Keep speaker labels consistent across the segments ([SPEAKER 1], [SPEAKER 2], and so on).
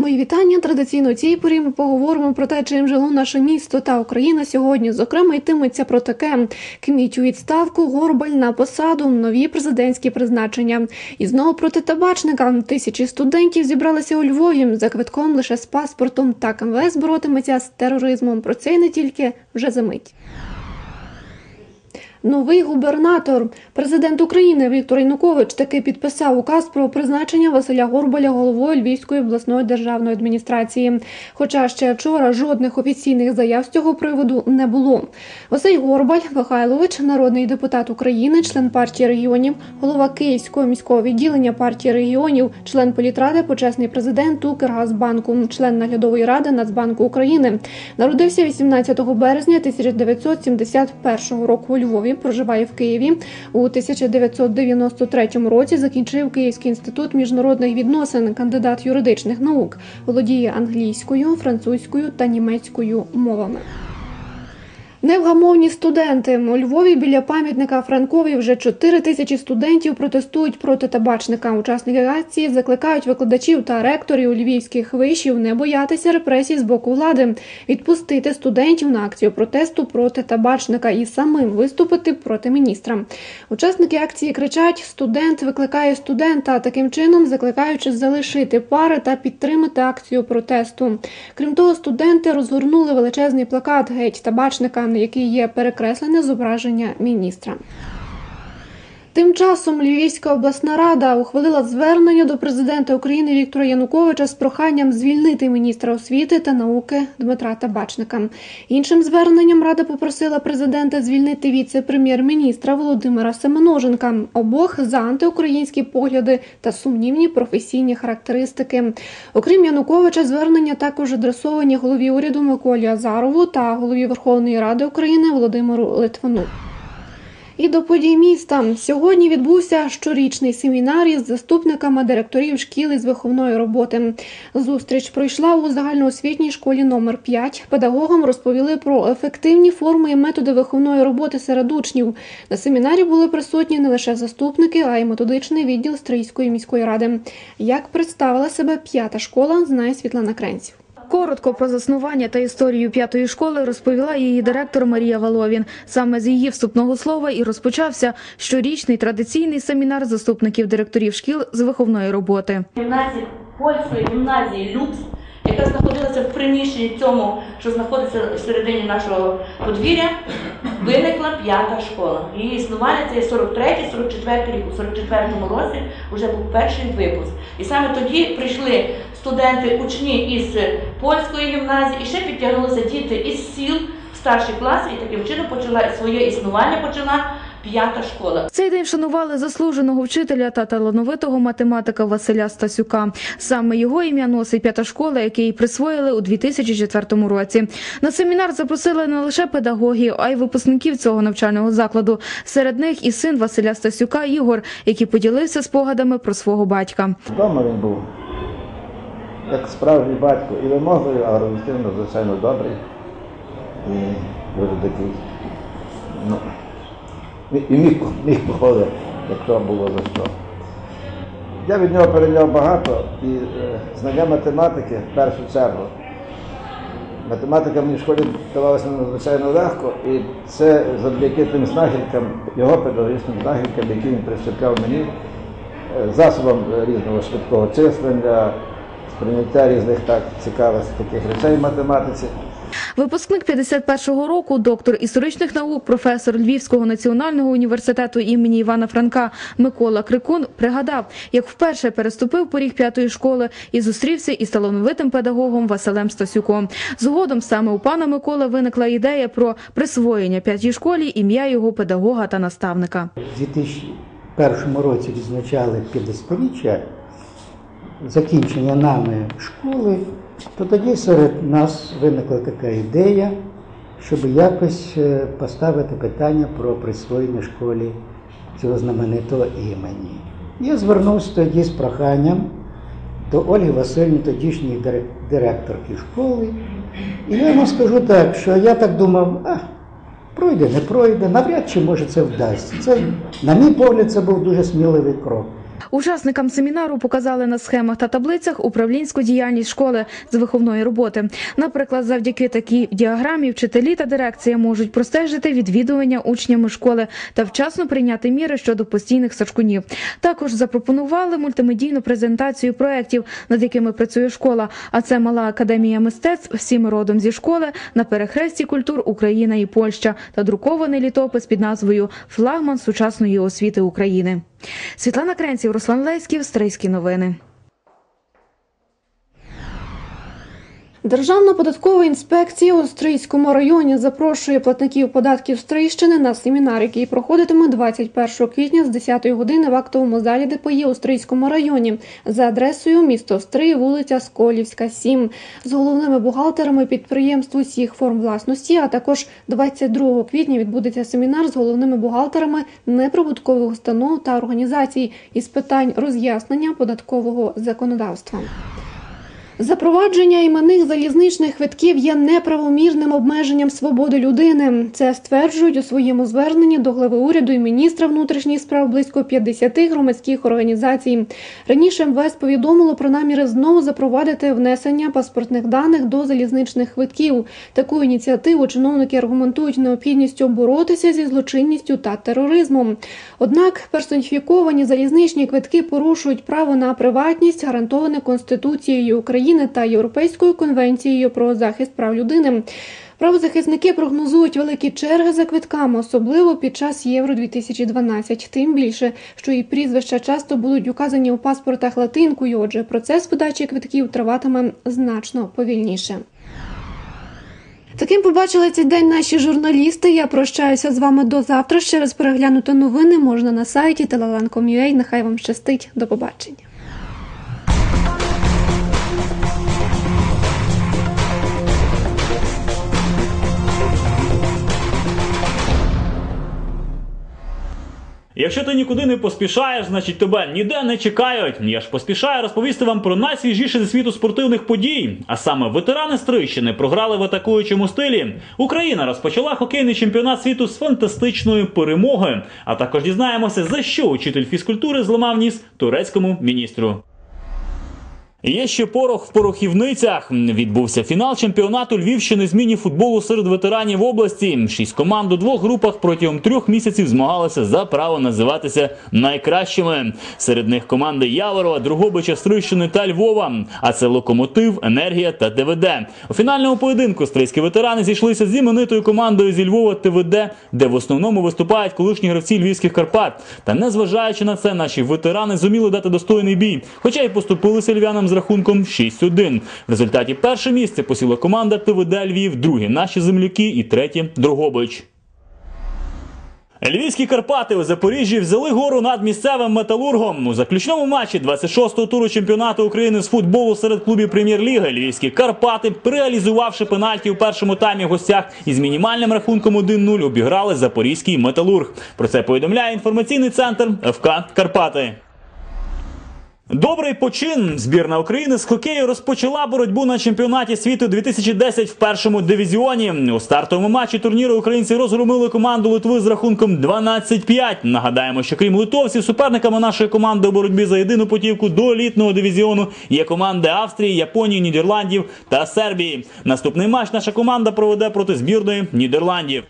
[SPEAKER 1] Мої вітання. Традиційно цій порі ми поговоримо про те, чим жило наше місто та Україна сьогодні. Зокрема, йтиметься про таке кміть у відставку, горбаль на посаду, нові президентські призначення. І знову проти табачника. Тисячі студентів зібралися у Львові за квитком лише з паспортом. Так МВС боротиметься з тероризмом. Про це й не тільки вже за мить. Новий губернатор, президент України Віктор Янукович таки підписав указ про призначення Василя Горбаля головою Львівської обласної державної адміністрації. Хоча ще вчора жодних офіційних заяв з цього приводу не було. Василь Горбаль Михайлович, народний депутат України, член партії регіонів, голова Київського міського відділення партії регіонів, член політради, почесний президент Укргазбанку, член наглядової ради Нацбанку України. Народився 18 березня 1971 року у Львові. Проживає в Києві. У 1993 році закінчив Київський інститут міжнародних відносин, кандидат юридичних наук. Володіє англійською, французькою та німецькою мовами. Невгамовні студенти у Львові біля пам'ятника Франкові вже 4 тисячі студентів протестують проти табачника. Учасники акції закликають викладачів та ректорів львівських вишів не боятися репресій з боку влади, відпустити студентів на акцію протесту проти табачника і самим виступити проти міністра. Учасники акції кричать: студент викликає студента, таким чином закликаючи залишити пари та підтримати акцію протесту. Крім того, студенти розгорнули величезний плакат геть табачника на який є перекреслене зображення міністра. Тим часом Львівська обласна рада ухвалила звернення до президента України Віктора Януковича з проханням звільнити міністра освіти та науки Дмитра Табачника. Іншим зверненням рада попросила президента звільнити віце-прем'єр-міністра Володимира Семеноженка. Обох за антиукраїнські погляди та сумнівні професійні характеристики. Окрім Януковича, звернення також адресовані голові уряду Миколі Азарову та голові Верховної Ради України Володимиру Литвину. І до подій міста сьогодні відбувся щорічний семінар із заступниками директорів шкіл із виховної роботи. Зустріч пройшла у загальноосвітній школі номер 5 Педагогам розповіли про ефективні форми і методи виховної роботи серед учнів. На семінарі були присутні не лише заступники, а й методичний відділ Стрийської міської ради. Як представила себе п'ята школа, знає Світлана Кренців.
[SPEAKER 2] Коротко про заснування та історію п'ятої школи розповіла її директор Марія Воловін. Саме з її вступного слова і розпочався щорічний традиційний семінар заступників директорів шкіл з виховної роботи.
[SPEAKER 3] Гімназії польської гімназії Люкс, яка знаходилася в приміщенні цьому, що знаходиться в середині нашого подвір'я, виникла п'ята школа. Її існування це 43-44 рік. У 44-му році вже був перший випуск. І саме тоді прийшли студенти, учні із польської гімназії, і ще підтягнулися діти із сіл в старші класи, і таким чином почала своє існування почала п'ята школа.
[SPEAKER 2] Цей день вшанували заслуженого вчителя та талановитого математика Василя Стасюка. Саме його ім'я носить п'ята школа, який присвоїли у 2004 році. На семінар запросили не лише педагогів, а й випускників цього навчального закладу. Серед них і син Василя Стасюка Ігор, який поділився спогадами про свого батька.
[SPEAKER 4] Вдома він був як справжній батько і вимогливий, але розумно, звичайно, добрий. І дуже такий. Ну, і міг, міг походити, якщо було за що. Я від нього перейняв багато і е, знання математики в першу чергу. Математика мені в школі давалася надзвичайно легко, і це завдяки тим знахідкам, його педагогічним знахідкам, які він прищепляв мені, е, засобам різного швидкого числення, сприйняття різних так цікавих таких речей в математиці.
[SPEAKER 2] Випускник 51-го року, доктор історичних наук, професор Львівського національного університету імені Івана Франка Микола Крикун пригадав, як вперше переступив поріг п'ятої школи і зустрівся із талановитим педагогом Василем Стасюком. Згодом саме у пана Миколи виникла ідея про присвоєння п'ятій школі ім'я його педагога та наставника.
[SPEAKER 5] У 2001 році відзначали 50-річчя закінчення нами школи, то тоді серед нас виникла така ідея, щоб якось е, поставити питання про присвоєння школі цього знаменитого імені. Я звернувся тоді з проханням до Ольги Васильівни, тодішньої директорки школи. І я вам скажу так, що я так думав, а, пройде, не пройде, навряд чи може це вдасться. Це, на мій погляд, це був дуже сміливий крок.
[SPEAKER 2] Учасникам семінару показали на схемах та таблицях управлінську діяльність школи з виховної роботи. Наприклад, завдяки такій діаграмі вчителі та дирекція можуть простежити відвідування учнями школи та вчасно прийняти міри щодо постійних сачкунів. Також запропонували мультимедійну презентацію проєктів, над якими працює школа. А це мала академія мистецтв всім родом зі школи на перехресті культур Україна і Польща та друкований літопис під назвою Флагман сучасної освіти України. Світлана Кренців, Руслан Леськів, Стрийські новини.
[SPEAKER 1] Державна податкова інспекція у Стрийському районі запрошує платників податків Стрийщини на семінар, який проходитиме 21 квітня з 10 години в актовому залі ДПЄ у Стрийському районі за адресою місто Стрий, вулиця Сколівська, 7, з головними бухгалтерами підприємств усіх форм власності. А також 22 квітня відбудеться семінар з головними бухгалтерами неприбуткових установ та організацій із питань роз'яснення податкового законодавства. Запровадження іменних залізничних квитків є неправомірним обмеженням свободи людини. Це стверджують у своєму зверненні до глави уряду і міністра внутрішніх справ близько 50 громадських організацій. Раніше МВС повідомило про наміри знову запровадити внесення паспортних даних до залізничних квитків. Таку ініціативу чиновники аргументують необхідністю боротися зі злочинністю та тероризмом. Однак персоніфіковані залізничні квитки порушують право на приватність, гарантоване Конституцією України та Європейською конвенцією про захист прав людини. Правозахисники прогнозують великі черги за квитками, особливо під час Євро 2012 Тим більше, що і прізвища часто будуть указані у паспортах латинкою. Отже, процес видачі квитків триватиме значно повільніше. Таким побачили цей день наші журналісти. Я прощаюся з вами до завтра. Ще раз переглянути новини можна на сайті telelan.com.ua. Нехай вам щастить. До побачення.
[SPEAKER 6] Якщо ти нікуди не поспішаєш, значить тебе ніде не чекають. Я ж поспішаю розповісти вам про найсвіжіше зі світу спортивних подій. А саме ветерани Стрищини програли в атакуючому стилі. Україна розпочала хокейний чемпіонат світу з фантастичної перемоги. А також дізнаємося, за що учитель фізкультури зламав ніс турецькому міністру. Є ще порох в порохівницях. Відбувся фінал чемпіонату Львівщини з міні-футболу серед ветеранів області. Шість команд у двох групах протягом трьох місяців змагалися за право називатися найкращими. Серед них команди Яворова, Другобича, Стрийщини та Львова. А це локомотив, енергія та ТВД. У фінальному поєдинку стрийські ветерани зійшлися з іменитою командою зі Львова ТВД, де в основному виступають колишні гравці львівських Карпат. Та незважаючи на це, наші ветерани зуміли дати достойний бій, хоча й поступилися львянам з рахунком 6-1. В результаті перше місце посіла команда ТВД Львів, друге наші земляки і третє Дрогобич. Львівські Карпати у Запоріжжі взяли гору над місцевим металургом. У заключному матчі 26-го туру чемпіонату України з футболу серед клубів прем'єр-ліги Львівські Карпати, реалізувавши пенальті у першому таймі в гостях із мінімальним рахунком 1-0, обіграли запорізький металург. Про це повідомляє інформаційний центр ФК Карпати. Добрий почин. Збірна України з хокею розпочала боротьбу на чемпіонаті світу 2010 в першому дивізіоні. У стартовому матчі турніру українці розгромили команду Литви з рахунком 12-5. Нагадаємо, що крім литовців, суперниками нашої команди у боротьбі за єдину путівку до елітного дивізіону є команди Австрії, Японії, Нідерландів та Сербії. Наступний матч наша команда проведе проти збірної Нідерландів.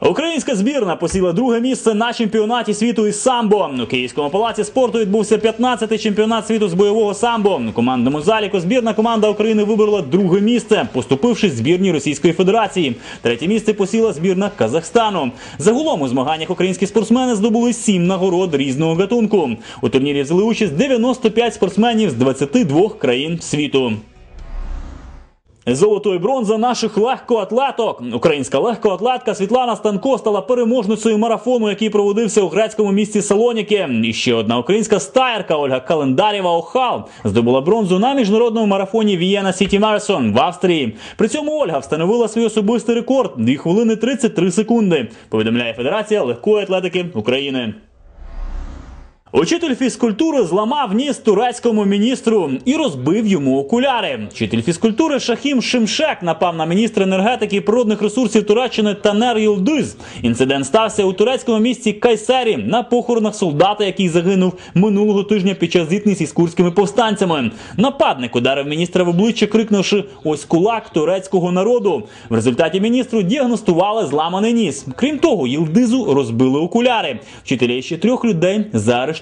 [SPEAKER 6] Українська збірна посіла друге місце на чемпіонаті світу із самбо. У Київському палаці спорту відбувся 15-й чемпіонат світу з бойового самбо. У командному заліку збірна команда України виборола друге місце, поступивши збірній Російської Федерації. Третє місце посіла збірна Казахстану. Загалом у змаганнях українські спортсмени здобули сім нагород різного гатунку. У турнірі взяли участь 95 спортсменів з 22 країн світу. Золото і бронза наших легкоатлеток. Українська легкоатлетка Світлана Станко стала переможницею марафону, який проводився у грецькому місті Салоніки. І ще одна українська стаєрка Ольга Календарєва Охал здобула бронзу на міжнародному марафоні Вієна Сіті Марасон в Австрії. При цьому Ольга встановила свій особистий рекорд 2 хвилини 33 секунди. Повідомляє Федерація легкої атлетики України. Учитель фізкультури зламав ніс турецькому міністру і розбив йому окуляри. Вчитель фізкультури Шахім Шимшек напав на міністра енергетики і природних ресурсів Туреччини Танер Йылдыз. Інцидент стався у турецькому місті Кайсері на похоронах солдата, який загинув минулого тижня під час зіткнень із курськими повстанцями. Нападник ударив міністра в обличчя, крикнувши ось кулак турецького народу. В результаті міністру діагностували зламаний ніс. Крім того, Йилдизу розбили окуляри. Вчителя ще трьох людей заарештували.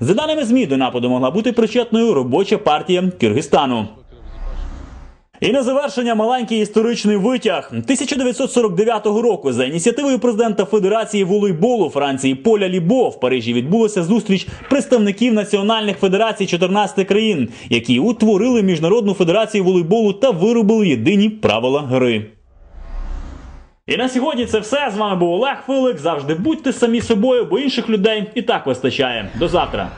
[SPEAKER 6] За даними ЗМІ, до нападу могла бути причетною робоча партія Киргизстану. І на завершення маленький історичний витяг 1949 року за ініціативою президента Федерації волейболу Франції Поля Лібо в Парижі відбулася зустріч представників національних федерацій 14 країн, які утворили міжнародну федерацію волейболу та виробили єдині правила гри. І на сьогодні це все. З вами був Олег Филик. Завжди будьте самі собою, бо інших людей і так вистачає. До завтра.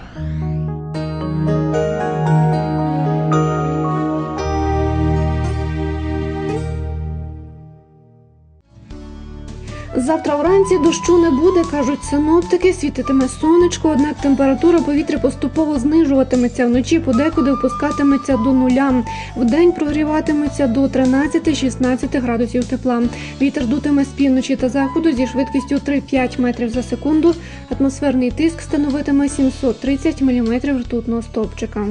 [SPEAKER 1] Завтра вранці дощу не буде, кажуть синоптики. Світитиме сонечко, однак температура повітря поступово знижуватиметься. Вночі подекуди опускатиметься до нуля. Вдень прогріватиметься до 13-16 градусів тепла. Вітер дутиме з півночі та заходу зі швидкістю 3-5 метрів за секунду. Атмосферний тиск становитиме 730 мм ртутного стовпчика.